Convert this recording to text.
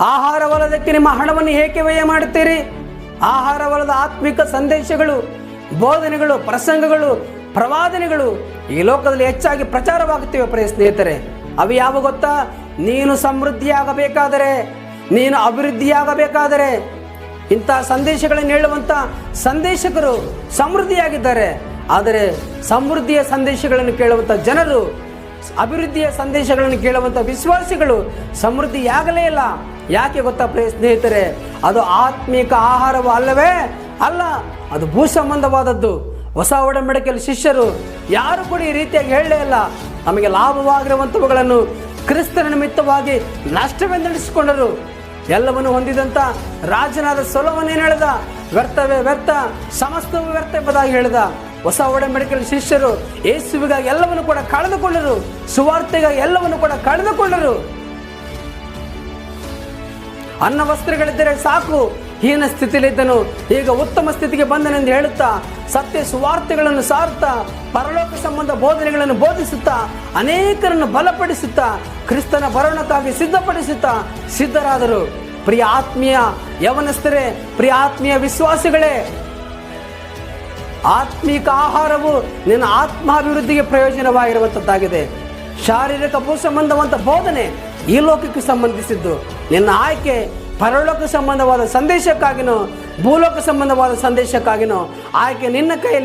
ಆಹಾರವಲ್ಲದಕ್ಕೆ ನಿಮ್ಮ ಹಣವನ್ನು ಏಕೆ ವ್ಯಯ ಮಾಡುತ್ತೀರಿ? ಆಹಾರವಲದ ಆತ್ಮಿಕ ಸಂದೇಶಗಳು, ಬೋಧನೆಗಳು, ಪ್ರಸಂಗಗಳು, ಪ್ರವಾದನೆಗಳು ಈ ಲೋಕದಲ್ಲಿ ಹೆಚ್ಚಾಗಿ ಪ್ರಚಾರವಾಗುತ್ತಿವೆ ಪ್ರಿಯ ಸ್ನೇಹಿತರೆ. ಅವು ಯಾವ ಗೊತ್ತಾ? ನೀನು ಸಮೃದ್ಧಿಯಾಗಬೇಕಾದರೆ, ನೀನು ಅಭಿವೃದ್ಧಿಯಾಗಬೇಕಾದರೆ. ಇಂಥ ಸಂದೇಶಗಳನ್ನು ಹೇಳುವಂಥ ಸಂದೇಶಕರು ಸಮೃದ್ಧಿಯಾಗಿದ್ದಾರೆ. ಆದರೆ ಸಮೃದ್ಧಿಯ ಸಂದೇಶಗಳನ್ನು ಕೇಳುವಂಥ ಜನರು, ಅಭಿವೃದ್ಧಿಯ ಸಂದೇಶಗಳನ್ನು ಕೇಳುವಂಥ ವಿಶ್ವಾಸಿಗಳು ಸಮೃದ್ಧಿಯಾಗಲೇ ಇಲ್ಲ. ಯಾಕೆ ಗೊತ್ತಾ ಪ್ರಿಯ ಸ್ನೇಹಿತರೆ? ಅದು ಆತ್ಮೀಕ ಆಹಾರವೂ ಅಲ್ಲವೇ? ಅಲ್ಲ, ಅದು ಭೂ ಸಂಬಂಧವಾದದ್ದು ಹೊಸ ಒಡಂಬಡಿಕೆಯಲ್ಲಿ ಶಿಷ್ಯರು ಯಾರು ಕೂಡ ಈ ರೀತಿಯಾಗಿ ಹೇಳಲೇ ಇಲ್ಲ. ನಮಗೆ ಲಾಭವಾಗಿರುವಂಥವುಗಳನ್ನು ಕ್ರಿಸ್ತನ ನಿಮಿತ್ತವಾಗಿ ನಷ್ಟವೆಂದೆಣಿಸಿಕೊಂಡರು. ಎಲ್ಲವನ್ನು ಹೊಂದಿದಂಥ ರಾಜನಾದ ಸೊಲವನ್ನೇನು ಹೇಳಿದ? ವ್ಯರ್ಥವೇ ವ್ಯರ್ಥ, ಸಮಸ್ತವೂ ವ್ಯರ್ಥ ಎಂಬುದಾಗಿ ಹೇಳಿದ. ಹೊಸ ಒಡಂಬಡಿಕೆಯಲ್ಲಿ ಶಿಷ್ಯರು ಯೇಸುವಿಗಾಗಿ ಎಲ್ಲವನ್ನು ಕೂಡ ಕಳೆದುಕೊಂಡರು. ಸುವಾರ್ತೆಗಾಗಿ ಎಲ್ಲವನ್ನು ಕೂಡ ಕಳೆದುಕೊಂಡರು. ಅನ್ನ ವಸ್ತ್ರಗಳಿದ್ದರೆ ಸಾಕು. ಹೀನ ಸ್ಥಿತಿಯಲ್ಲಿದ್ದನು. ಈಗ ಉತ್ತಮ ಸ್ಥಿತಿಗೆ ಬಂದನೆಂದು ಹೇಳುತ್ತಾ, ಸತ್ಯ ಸುವಾರ್ತೆಗಳನ್ನು ಸಾರುತ್ತಾ, ಪರಲೋಕ ಸಂಬಂಧ ಬೋಧನೆಗಳನ್ನು ಬೋಧಿಸುತ್ತಾ, ಅನೇಕರನ್ನು ಬಲಪಡಿಸುತ್ತಾ, ಕ್ರಿಸ್ತನ ಬರೋಣಕ್ಕಾಗಿ ಸಿದ್ಧಪಡಿಸುತ್ತಾ ಸಿದ್ಧರಾದರು. ಪ್ರಿಯ ಆತ್ಮೀಯ ಯವನಸ್ಥರೇ, ಪ್ರಿಯ ಆತ್ಮೀಯ ವಿಶ್ವಾಸಿಗಳೇ, ಆತ್ಮಿಕ ಆಹಾರವು ನಿನ್ನ ಆತ್ಮಾಭಿವೃದ್ಧಿಗೆ ಪ್ರಯೋಜನವಾಗಿರುವಂಥದ್ದಾಗಿದೆ ಶಾರೀರಿಕ ಭೂ ಸಂಬಂಧವಂತ ಬೋಧನೆ ಈ ಲೋಕಕ್ಕೆ ಸಂಬಂಧಿಸಿದ್ದು ನಿನ್ನ ಆಯ್ಕೆ ಪರಲೋಕ ಸಂಬಂಧವಾದ ಸಂದೇಶಕ್ಕಾಗಿನೋ ಭೂಲೋಕ ಸಂಬಂಧವಾದ ಸಂದೇಶಕ್ಕಾಗಿನೋ ಆಯ್ಕೆ ನಿನ್ನ ಕೈಯಲ್ಲಿ